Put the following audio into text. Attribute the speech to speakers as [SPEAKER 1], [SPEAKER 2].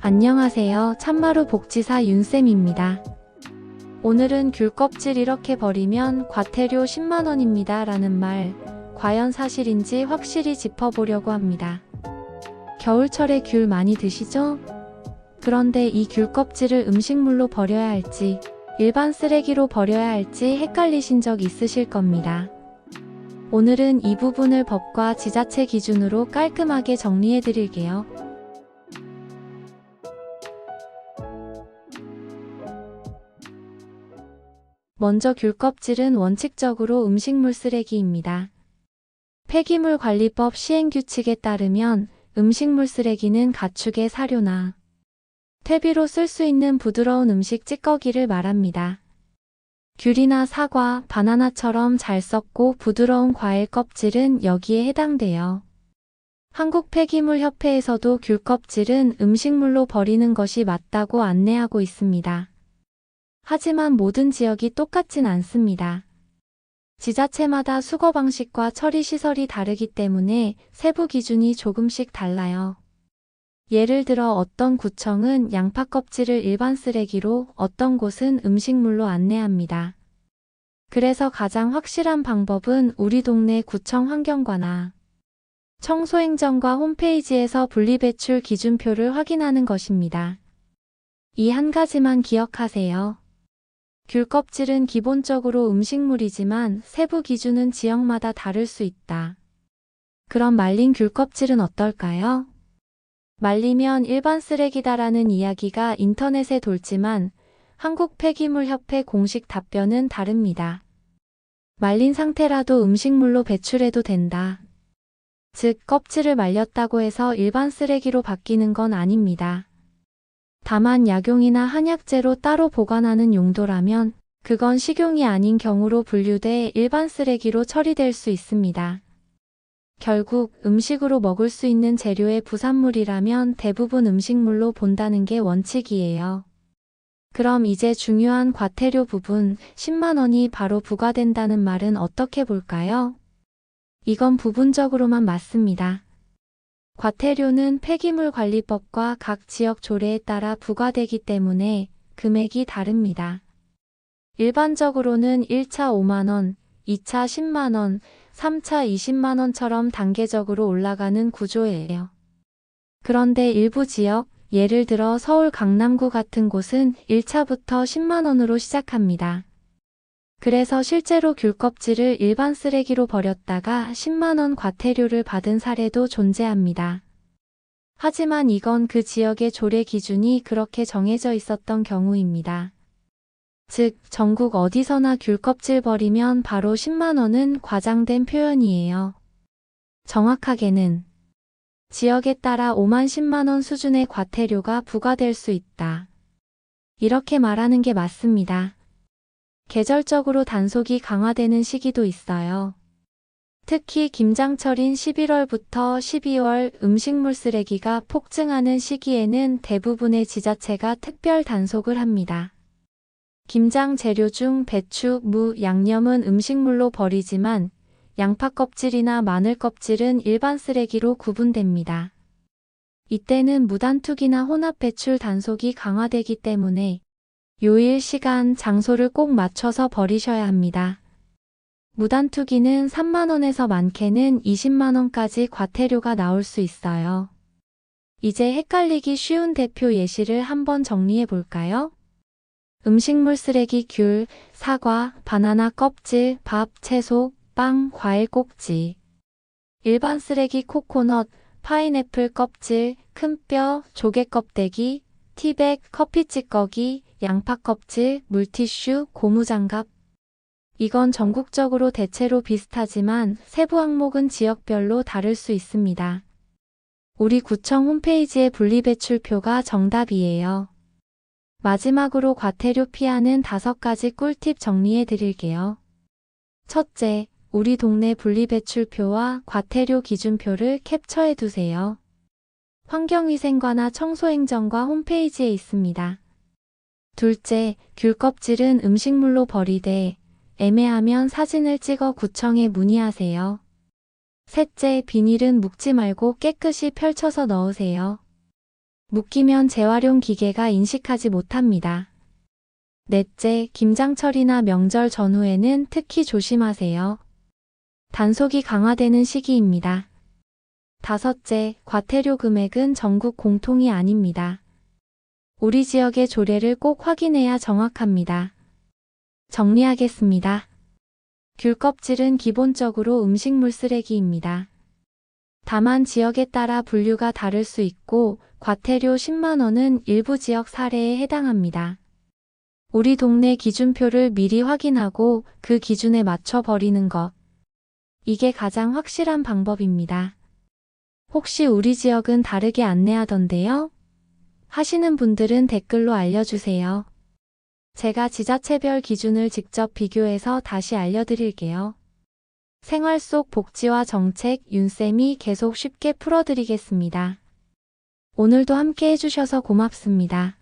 [SPEAKER 1] 안녕하세요. 참마루 복지사 윤쌤입니다. 오늘은 귤 껍질 이렇게 버리면 과태료 10만원입니다. 라는 말, 과연 사실인지 확실히 짚어보려고 합니다. 겨울철에 귤 많이 드시죠? 그런데 이 귤 껍질을 음식물로 버려야 할지, 일반 쓰레기로 버려야 할지 헷갈리신 적 있으실 겁니다. 오늘은 이 부분을 법과 지자체 기준으로 깔끔하게 정리해 드릴게요. 먼저 귤 껍질은 원칙적으로 음식물 쓰레기입니다. 폐기물 관리법 시행 규칙에 따르면 음식물 쓰레기는 가축의 사료나 퇴비로 쓸 수 있는 부드러운 음식 찌꺼기를 말합니다. 귤이나 사과, 바나나처럼 잘 썩고 부드러운 과일 껍질은 여기에 해당돼요. 한국 폐기물 협회에서도 귤 껍질은 음식물로 버리는 것이 맞다고 안내하고 있습니다. 하지만 모든 지역이 똑같진 않습니다. 지자체마다 수거 방식과 처리 시설이 다르기 때문에 세부 기준이 조금씩 달라요. 예를 들어 어떤 구청은 양파 껍질을 일반 쓰레기로 어떤 곳은 음식물로 안내합니다. 그래서 가장 확실한 방법은 우리 동네 구청 환경과나 청소행정과 홈페이지에서 분리배출 기준표를 확인하는 것입니다. 이 한 가지만 기억하세요. 귤 껍질은 기본적으로 음식물이지만 세부 기준은 지역마다 다를 수 있다. 그럼 말린 귤 껍질은 어떨까요? 말리면 일반 쓰레기다라는 이야기가 인터넷에 돌지만 한국 폐기물 협회 공식 답변은 다릅니다. 말린 상태라도 음식물로 배출해도 된다. 즉, 껍질을 말렸다고 해서 일반 쓰레기로 바뀌는 건 아닙니다. 다만 약용이나 한약재로 따로 보관하는 용도라면 그건 식용이 아닌 경우로 분류돼 일반 쓰레기로 처리될 수 있습니다. 결국 음식으로 먹을 수 있는 재료의 부산물이라면 대부분 음식물로 본다는 게 원칙이에요. 그럼 이제 중요한 과태료 부분 10만원이 바로 부과된다는 말은 어떻게 볼까요? 이건 부분적으로만 맞습니다. 과태료는 폐기물 관리법과 각 지역 조례에 따라 부과되기 때문에 금액이 다릅니다. 일반적으로는 1차 5만원, 2차 10만원, 3차 20만원처럼 단계적으로 올라가는 구조예요. 그런데 일부 지역, 예를 들어 서울 강남구 같은 곳은 1차부터 10만원으로 시작합니다. 그래서 실제로 귤 껍질을 일반 쓰레기로 버렸다가 10만원 과태료를 받은 사례도 존재합니다. 하지만 이건 그 지역의 조례 기준이 그렇게 정해져 있었던 경우입니다. 즉, 전국 어디서나 귤 껍질 버리면 바로 10만원은 과장된 표현이에요. 정확하게는 지역에 따라 5만 10만원 수준의 과태료가 부과될 수 있다. 이렇게 말하는 게 맞습니다. 계절적으로 단속이 강화되는 시기도 있어요. 특히 김장철인 11월부터 12월 음식물 쓰레기가 폭증하는 시기에는 대부분의 지자체가 특별 단속을 합니다. 김장 재료 중 배추, 무, 양념은 음식물로 버리지만 양파 껍질이나 마늘 껍질은 일반 쓰레기로 구분됩니다. 이때는 무단투기나 혼합 배출 단속이 강화되기 때문에 요일, 시간, 장소를 꼭 맞춰서 버리셔야 합니다. 무단투기는 3만원에서 많게는 20만원까지 과태료가 나올 수 있어요. 이제 헷갈리기 쉬운 대표 예시를 한번 정리해 볼까요? 음식물 쓰레기 귤, 사과, 바나나 껍질, 밥, 채소, 빵, 과일 꼭지. 일반 쓰레기 코코넛, 파인애플 껍질, 큰 뼈, 조개 껍데기, 티백, 커피 찌꺼기, 양파 껍질, 물티슈, 고무장갑. 이건 전국적으로 대체로 비슷하지만 세부 항목은 지역별로 다를 수 있습니다. 우리 구청 홈페이지의 분리배출표가 정답이에요. 마지막으로 과태료 피하는 다섯 가지 꿀팁 정리해 드릴게요. 첫째, 우리 동네 분리배출표와 과태료 기준표를 캡처해 두세요. 환경위생과나 청소행정과 홈페이지에 있습니다. 둘째, 귤 껍질은 음식물로 버리되 애매하면 사진을 찍어 구청에 문의하세요. 셋째, 비닐은 묶지 말고 깨끗이 펼쳐서 넣으세요. 묶이면 재활용 기계가 인식하지 못합니다. 넷째, 김장철이나 명절 전후에는 특히 조심하세요. 단속이 강화되는 시기입니다. 다섯째, 과태료 금액은 전국 공통이 아닙니다. 우리 지역의 조례를 꼭 확인해야 정확합니다. 정리하겠습니다. 귤 껍질은 기본적으로 음식물 쓰레기입니다. 다만 지역에 따라 분류가 다를 수 있고 과태료 10만원은 일부 지역 사례에 해당합니다. 우리 동네 기준표를 미리 확인하고 그 기준에 맞춰 버리는 것. 이게 가장 확실한 방법입니다. 혹시 우리 지역은 다르게 안내하던데요? 하시는 분들은 댓글로 알려주세요. 제가 지자체별 기준을 직접 비교해서 다시 알려드릴게요. 생활 속 복지와 정책 윤쌤이 계속 쉽게 풀어드리겠습니다. 오늘도 함께 해주셔서 고맙습니다.